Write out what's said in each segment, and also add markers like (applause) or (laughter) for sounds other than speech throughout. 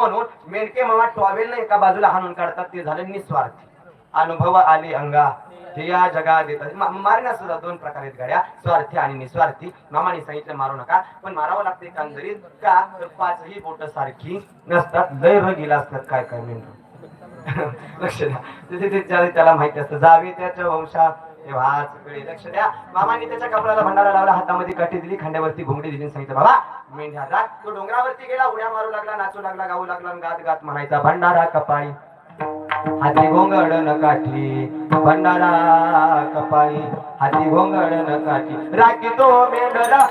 म्हणून मेंढके मामा टॉवेल एका बाजूला हाणून काढतात ते झालं निस्वार्थी. अनुभव आले अंगा हे या जगा देतात मारण्या सुद्धा दोन प्रकार आहेत गाड्या. स्वार्थी आणि निस्वार्थी. मामाने सांगितलं मारू नका. पण मारावं लागते कांजरीत का? तर पाचही बोट सारखी नसतात. लय गेला असतात. काय काय मेंढर. (laughs) लक्ष द्या. त्याला माहिती असतं. जावे त्याच्या वंशात तेव्हा सगळे लक्ष द्या. मामाने त्याच्या कपड्याला भंडारा लावला हातामध्ये काठी दिली खांद्यावरती घोंगडी दिली सांगितलं बाबा मेंढ्या तो डोंगरावरती गेला उड्या मारू लागला नाचू लागला गाऊ लागला गात गात म्हणायचा भंडारा कपाळी हाती घोंगड न काठी भंडारा कपाळी हाती घोंगड न काठी. राखी तो मेंढरा.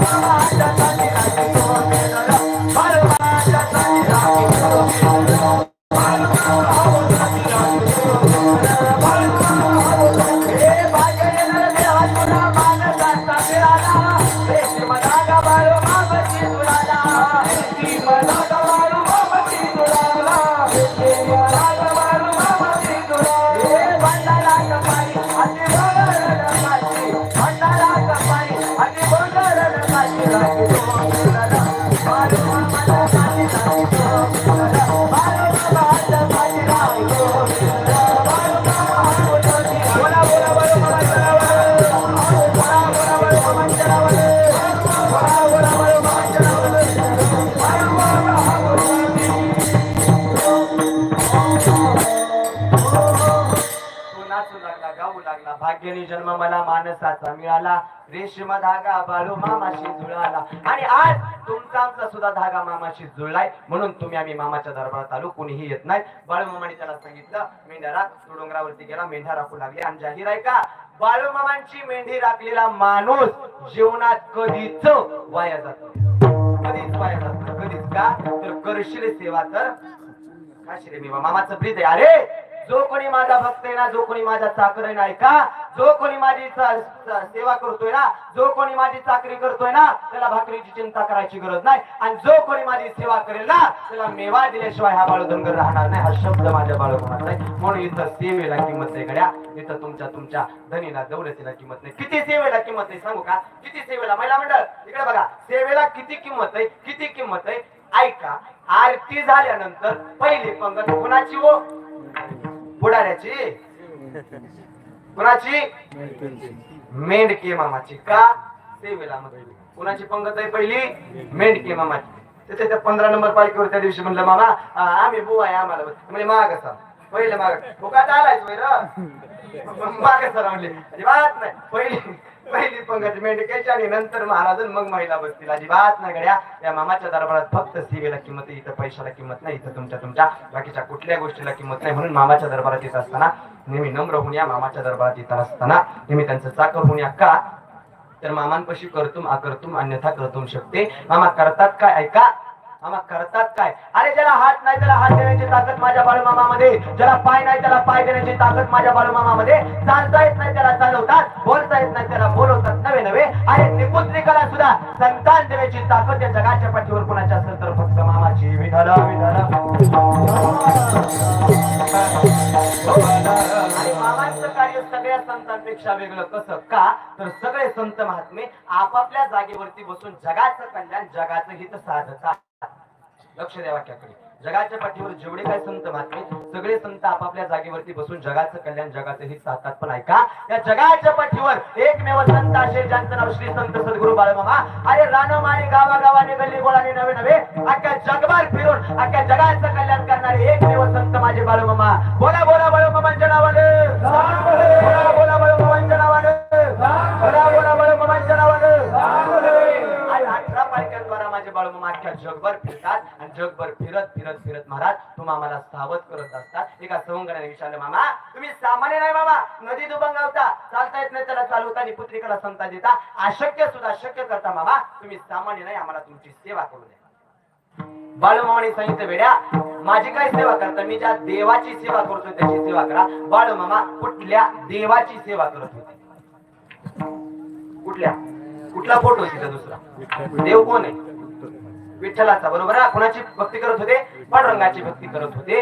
मामा लागला. भाग्याने जन्म मला मानसाचा मिळाला. रेशम धागा बाळू मामाशी जुळाला. आणि आज तुमचा आमचा सुद्धा धागा मामाशी जुळलाय. म्हणून तुम्ही आम्ही मामाच्या दरबारात आलो. कोणीही येत नाही. बाळू मामाने त्याला सांगितलं मेंढ्यारा तुडोंगरावरती गेला. मेंढ्या राखू लागले. आणि जाहीर आहे का? बाळू मामांची मेंढी राखलेला माणूस जीवनात कधीच वाया जातो कधीच वाया जात कधीच का? तर करशील सेवा तर खाशील. मी मामाचं प्रीत आहे. अरे जो कोणी माझा भक्त आहे ना जो कोणी माझा चाकर आहे ना ऐका. जो कोणी माझी सेवा करतोय ना जो कोणी माझी चाकरी करतोय ना त्याला भाकरीची चिंता करायची गरज नाही. आणि जो कोणी माझी सेवा करेल ना त्याला मेवा दिल्याशिवाय हा बाळू राहणार नाही. हा शब्द माझ्या बाळू होणार नाही. म्हणून इथं सेवेला किंमत नाही गड्या. इथं तुमच्या तुमच्या धनीला दौलतीला किंमत नाही. किती सेवेला किंमत आहे सांगू का? किती सेवेला? महिला मंडळ इकडे बघा. सेवेला किती किंमत आहे? किती किंमत आहे? ऐका. आरती झाल्यानंतर पहिली पंगत कोणाची हो? बुडाऱ्याची कुणाची? मेंढके मामाची. का? सेवेला कुणाची पंगत आहे पहिली? मेंढके मामाची. तिथे पंधरा नंबर पालिकेवर त्या दिवशी म्हणलं मामा आम्ही बुवा आहे आम्हाला. म्हणजे माग असा पहिले माग. फुकाट आलायच मग माग सर म्हणले. बात नाही. पहिली पहिली पंगत मेंढक्याची आणि नंतर महाराज मग महिला बसतील. अजिबात ना गड्या. या मामाच्या दरबारात फक्त सेवेला किंमत आहे. इथं पैशाला किंमत नाही इथं तुमच्या तुमच्या बाकीच्या कुठल्या गोष्टीला किंमत नाही म्हणून मामाच्या दरबारात येत असताना नेहमी नम्र होऊन या मामाच्या दरबारात येत असताना नेहमी त्यांचं चाकर होऊन या का? तर मामांपाशी करतुम अकर्तुम अन्यथा करतुम शकते. मामा करतात काय? ऐका. मामा करतात काय? अरे ज्याला हात नाही त्याला हात देण्याची ताकद माझ्या बाळूमामामध्ये. ज्याला पाय नाही त्याला पाय देण्याची ताकद माझ्या बाळूमामामध्ये. चालता येत नाही. अरे निपुत्रिकाला सुद्धा संतान देण्याची ताकद या जगाच्या पाठीवर कोणाच्या असेल तर फक्त मामाची. विधाला विधाला मामांचं कार्य सगळ्या संतांपेक्षा वेगळं. कसं? का? तर सगळे संत महात्मे आपापल्या जागेवरती बसून जगाचं कल्याण जगाचं हित साधतात. लक्ष द्या वाक्याकडे. जगाच्या पाठीवर जेवढे काय संत महात्मे सगळे संत आपापल्या जागेवरती बसून जगाचं कल्याण जगाचं हित साधतात पण ऐका या जगाच्या पाठीवर एकमेव संत असे ज्यांचं नाव श्री संत सद्गुरु बाळमामा. अरे रानमाने गावागावाने गल्ली गोळाने नवे नवे अख्ख्या जगभर फिरून अख्ख्या जगाचं कल्याण करणारे एकमेव संत माझे बाळमामा. बोला बोला बाळमामांच्या नावाने. पालख्यांद्वारा माझे बाळूमामा अख्ख्या जगभर फिरतात आणि जगभर फिरत फिरत फिरत महाराज तुम्हा आम्हाला सावध करत असतात. एका सवंगराने विचारलं मामा तुम्ही सामान्य नाही मामा नदी दुबंगावता चालता येत नाही त्याला चालवता आणि पुत्रिकाला संता देता. अशक्य सुद्धा शक्य करता मामा तुम्ही सामान्य नाही आम्हाला तुमची सेवा करू द्या. बाळूमामाने सांगितलं वेड्या माझी काय सेवा करता? मी ज्या देवाची सेवा करतो त्याची सेवा करा. बाळूमामा कुठल्या देवाची सेवा करत होते? कुठल्या? कुठला फोटो तिथं दुसरा? देव कोण आहे? विठ्ठलाचा बरोबर? आहे कुणाची भक्ती करत होते? पांडुरंगाची भक्ती करत होते.